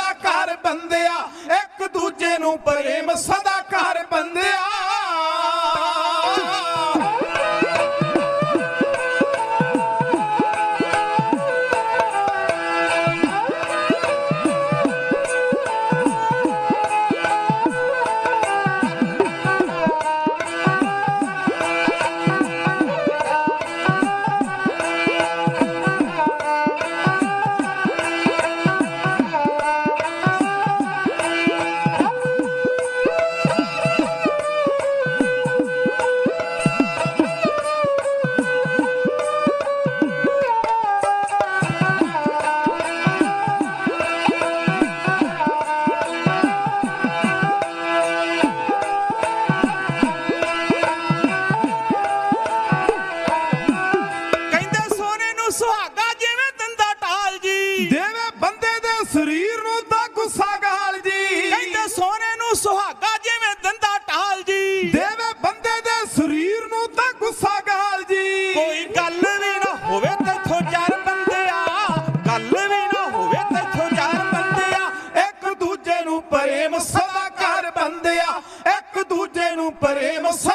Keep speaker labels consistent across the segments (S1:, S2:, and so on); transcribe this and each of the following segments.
S1: ਸਦਾ
S2: ਘਰ ਬੰਦਿਆ
S1: ਇੱਕ ਦੂਜੇ ਨੂੰ ਪ੍ਰੇਮ ਸਦਾ ਘਰ ਬੰਦਿਆ।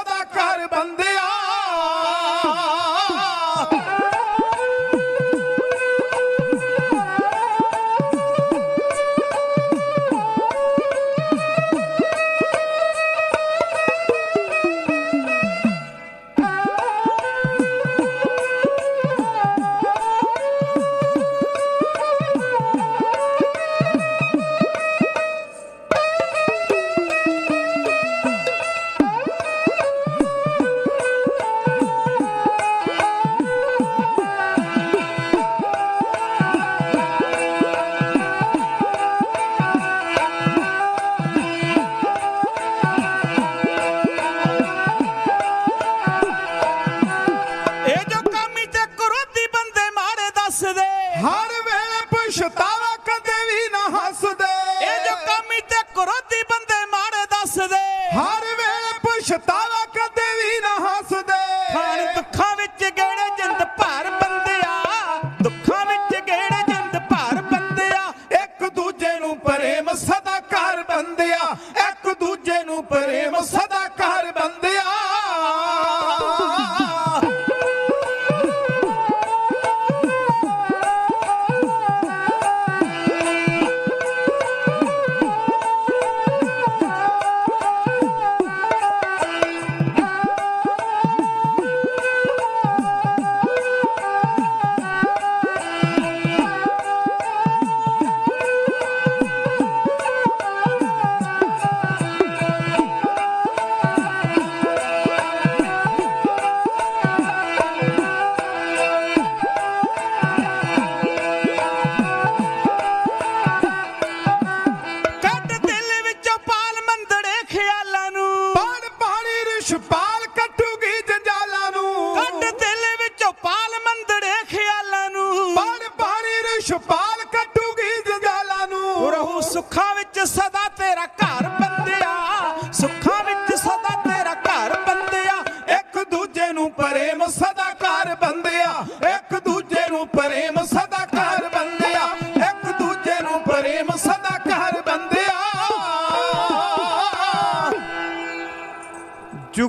S1: सदाकार बंदे ਹੱਸਦੇ ਹਰ ਵੇਲੇ ਪਛਤਾਵਾ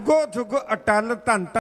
S3: ਜੁਗੋ ਜੁਗ ਅਟਲ ਧੰਨ